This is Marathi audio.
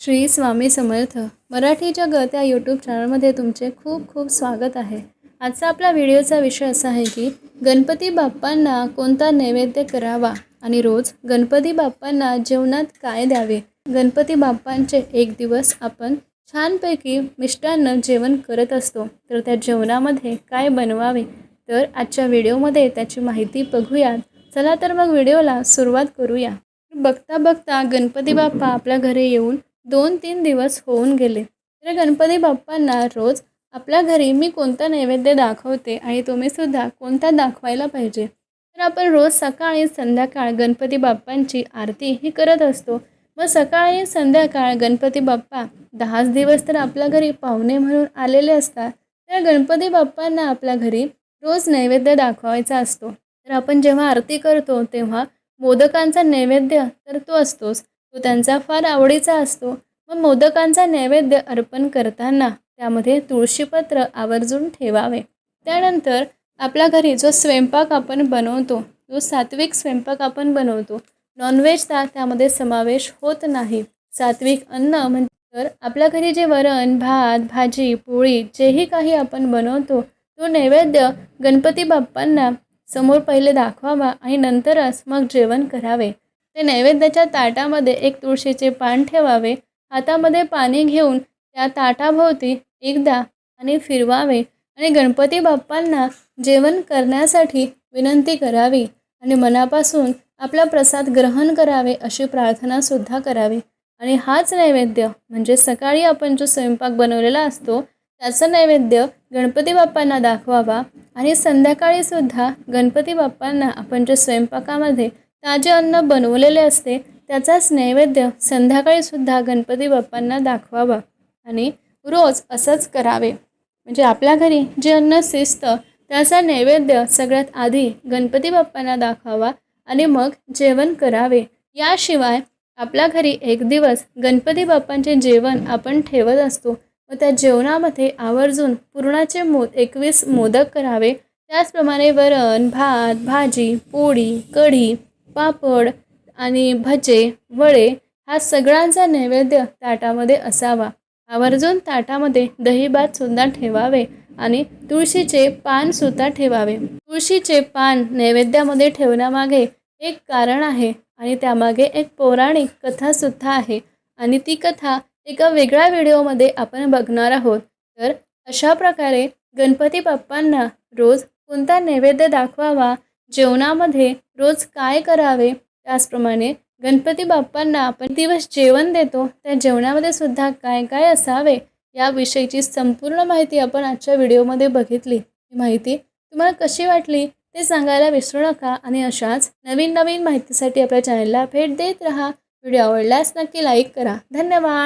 श्री स्वामी समर्थ. मराठी जगत या यूट्यूब चॅनलमध्ये तुमचे खूप खूप स्वागत आहे. आजचा आपला व्हिडिओचा विषय असा आहे की गणपती बाप्पांना कोणता नैवेद्य करावा आणि रोज गणपती बाप्पांना जेवणात काय द्यावे? गणपती बाप्पांचे एक दिवस आपण छानपैकी मिष्टान्न जेवण करत असतो. तर त्या जेवणामध्ये काय बनवावे? तर आजच्या व्हिडिओमध्ये त्याची माहिती बघूयात. चला तर मग व्हिडिओला सुरुवात करूया. बघता बघता गणपती बाप्पा आपल्या घरी येऊन दोन तीन दिवस होऊन गेले. तर गणपती बाप्पांना रोज आपल्या घरी मी कोणता नैवेद्य दाखवते आणि तुम्हीसुद्धा कोणता दाखवायला पाहिजे? तर आपण रोज सकाळी संध्याकाळ गणपती बाप्पांची आरती ही करत असतो. मग सकाळी संध्याकाळ गणपती बाप्पा दहाच दिवस तर आपल्या घरी पाहुणे म्हणून आलेले असतात. तर गणपती बाप्पांना आपल्या घरी रोज नैवेद्य दाखवायचा असतो. तर आपण जेव्हा आरती करतो तेव्हा मोदकांचा नैवेद्य तर तो असतोच. तो त्यांचा फार आवडीचा असतो. व मोदकांचा नैवेद्य अर्पण करताना त्यामध्ये तुळशीपत्र आवर्जून ठेवावे. त्यानंतर आपल्या घरी जो स्वयंपाक आपण बनवतो जो सात्विक स्वयंपाक आपण बनवतो नॉनव्हेजचा त्यामध्ये समावेश होत नाही. सात्विक अन्न म्हणजे तर आपल्या घरी जे वरण भात भाजी पोळी जेही काही आपण बनवतो तो नैवेद्य गणपती बाप्पांना समोर पहिले दाखवावा आणि नंतरच मग जेवण करावे. नैवेद्याच्या ताटामध्ये एक तुळशीचे पान ठेवावे. हातामध्ये पाणी घेऊन त्या ताटाभोवती एकदा आणि फिरवावे आणि गणपती बाप्पांना जेवण करण्यासाठी विनंती करावी आणि मनापासून आपला प्रसाद ग्रहण करावे अशी प्रार्थनासुद्धा करावी. आणि हाच नैवेद्य म्हणजे सकाळी आपण जो स्वयंपाक बनवलेला असतो त्याचं नैवेद्य गणपती बाप्पांना दाखवावा आणि संध्याकाळीसुद्धा गणपती बाप्पांना आपण जे स्वयंपाकामध्ये ताजे अन्न बनवलेले असते त्याचाच नैवेद्य संध्याकाळीसुद्धा गणपती बाप्पांना दाखवावा आणि रोज असंच करावे. म्हणजे आपल्या घरी जे अन्न शिजतं त्याचा नैवेद्य सगळ्यात आधी गणपती बाप्पांना दाखवावा आणि मग जेवण करावे. याशिवाय आपल्या घरी एक दिवस गणपती बाप्पांचे जेवण आपण ठेवत असतो. व त्या जेवणामध्ये आवर्जून पुरणाचे मो एकवीस मोदक करावे. त्याचप्रमाणे वरण भात भाजी पोळी कढी पापड आणि भजे वडे हा सगळ्यांचा नैवेद्य ताटामध्ये असावा. आवर्जून ताटामध्ये दहीभातसुद्धा ठेवावे आणि तुळशीचे पानसुद्धा ठेवावे. तुळशीचे पान नैवेद्यामध्ये ठेवण्यामागे एक कारण आहे आणि त्यामागे एक पौराणिक कथासुद्धा आहे आणि ती कथा एका वेगळ्या व्हिडिओमध्ये आपण बघणार आहोत. तर अशा प्रकारे गणपती बाप्पांना रोज कोणता नैवेद्य दाखवावा जेवणामध्ये रोज काय करावे? त्याचप्रमाणे गणपती बाप्पांना आपण दिवस जेवण देतो त्या जेवणामध्ये सुद्धा काय काय असावे? याविषयीची संपूर्ण माहिती आपण आजच्या व्हिडिओमध्ये बघितली. ही माहिती तुम्हाला कशी वाटली ते सांगायला विसरू नका आणि अशाच नवीन नवीन माहितीसाठी आपल्या चॅनलला भेट देत राहा. व्हिडिओ आवडल्यास नक्की लाईक करा. धन्यवाद!